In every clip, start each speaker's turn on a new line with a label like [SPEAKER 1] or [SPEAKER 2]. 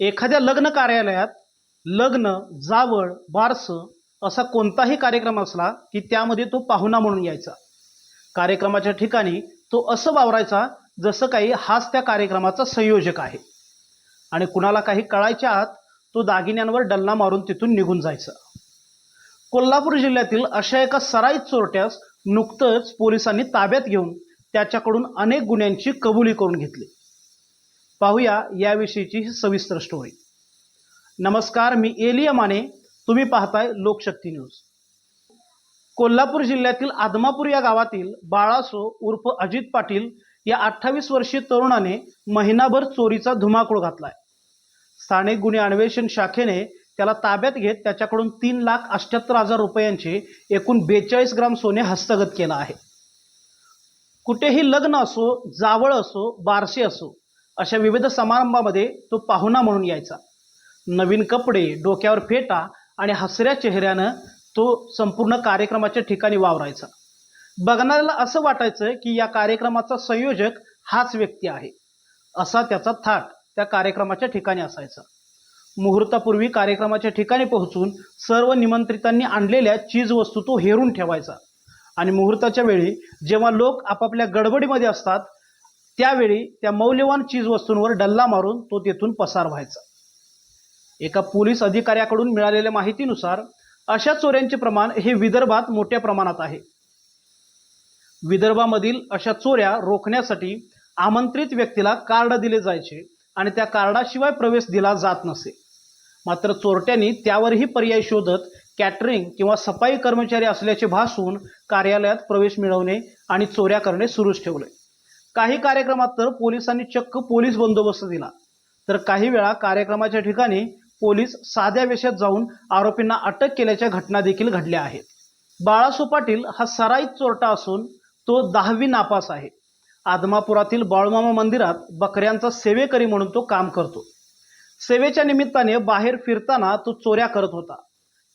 [SPEAKER 1] एखाद्या लग्न कार्यालयात लग्न जावळ बारसं असा कोणताही कार्यक्रम असला की त्यामध्ये तो पाहुणा म्हणून यायचा. कार्यक्रमाच्या ठिकाणी तो असं वावरायचा जसं काही हाच त्या कार्यक्रमाचा संयोजक आहे. आणि कुणाला काही कळायच्या आत तो दागिन्यांवर डल्ला मारून तिथून निघून जायचा. कोल्हापूर जिल्ह्यातील अशा एका सराईत चोरट्यास नुकतंच पोलिसांनी ताब्यात घेऊन त्याच्याकडून अनेक गुन्ह्यांची कबुली करून घेतली. पाहूया याविषयीची ही सविस्तर स्टोरी नमस्कार मी एलिया माने. तुम्ही पाहताय लोकशक्ती न्यूज. कोल्हापूर जिल्ह्यातील आदमापूर या गावातील बाळासो उर्फ अजित पाटील या अठ्ठावीस वर्षीय तरुणाने महिनाभर चोरीचा धुमाकूळ घातलाय. स्थानिक गुन्हे अन्वेषण शाखेने त्याला ताब्यात घेत त्याच्याकडून तीन लाख अष्ट्याहत्तर हजार रुपयांचे एकूण बेचाळीस ग्राम सोने हस्तगत केलं आहे. कुठेही लग्न असो जावळ असो बारसे असो अशा विविध समारंभामध्ये तो पाहुणा म्हणून यायचा. नवीन कपडे डोक्यावर फेटा आणि हसऱ्या चेहऱ्यानं तो संपूर्ण कार्यक्रमाच्या ठिकाणी वावरायचा. बघणाऱ्याला असं वाटायचं की या कार्यक्रमाचा संयोजक हाच व्यक्ती आहे. असा त्याचा थाट त्या कार्यक्रमाच्या ठिकाणी असायचा. मुहूर्तापूर्वी कार्यक्रमाच्या ठिकाणी पोहोचून सर्व निमंत्रितांनी आणलेल्या चीजवस्तू तो हेरून ठेवायचा. आणि मुहूर्ताच्या वेळी जेव्हा लोक आपापल्या गडबडीमध्ये असतात त्यावेळी त्या मौल्यवान चीजवस्तूंवर डल्ला मारून तो तेथून पसार व्हायचा. एका पोलीस अधिकाऱ्याकडून मिळालेल्या माहितीनुसार अशा चोऱ्यांचे प्रमाण हे विदर्भात मोठ्या प्रमाणात आहे. विदर्भामधील अशा चोऱ्या रोखण्यासाठी आमंत्रित व्यक्तीला कार्ड दिले जायचे आणि त्या कार्डाशिवाय प्रवेश दिला जात नसे. मात्र चोरट्यांनी त्यावरही पर्याय शोधत कॅटरिंग किंवा सफाई कर्मचारी असल्याचे भासून कार्यालयात प्रवेश मिळवणे आणि चोऱ्या करणे सुरूच ठेवले. काही कार्यक्रमात तर पोलिसांनी चक्क पोलीस बंदोबस्त दिला. तर काही वेळा कार्यक्रमाच्या ठिकाणी पोलीस साध्या वेशात जाऊन आरोपींना अटक केल्याच्या घटना देखील घडल्या आहेत. बाळासू पाटील हा सराईत चोरटा असून तो दहावी नापास आहे. आदमापुरातील बाळूमामा मंदिरात बकऱ्यांचा सेवेकरी म्हणून तो काम करतो. सेवेच्या निमित्ताने बाहेर फिरताना तो चोऱ्या करत होता.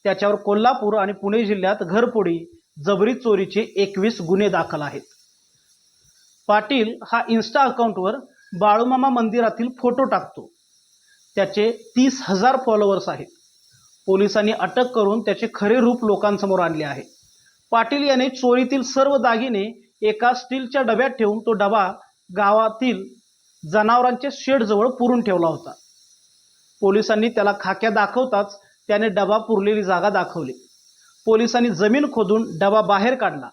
[SPEAKER 1] त्याच्यावर कोल्हापूर आणि पुणे जिल्ह्यात घरपोडी जबरी चोरीचे एकवीस गुन्हे दाखल आहेत. पाटील हा इन्स्टा अकाउंटवर बाळूमामा मंदिरातील फोटो टाकतो. त्याचे तीस हजार फॉलोअर्स आहेत. पोलिसांनी अटक करून त्याचे खरे रूप लोकांसमोर आणले आहे. पाटील याने चोरीतील सर्व दागिने एका स्टीलच्या डब्यात ठेवून तो डबा गावातील जनावरांच्या शेडजवळ पुरून ठेवला होता. पोलिसांनी त्याला खाक्या दाखवताच त्याने डबा पुरलेली जागा दाखवली. पोलिसांनी जमीन खोदून डबा बाहेर काढला.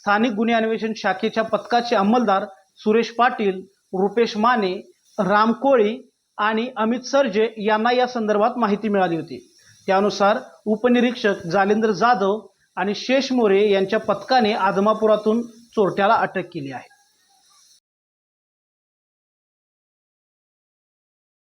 [SPEAKER 1] स्थानिक गुन्हे अन्वेषण शाखेच्या पथकाचे अंमलदार सुरेश पाटील रुपेश माने राम कोळी आणि अमित सर्जे यांना या संदर्भात माहिती मिळाली होती. त्यानुसार उपनिरीक्षक जालेंद्र जाधव आणि शेष मोरे यांच्या पथकाने आदमापुरातून चोरट्याला अटक केली आहे.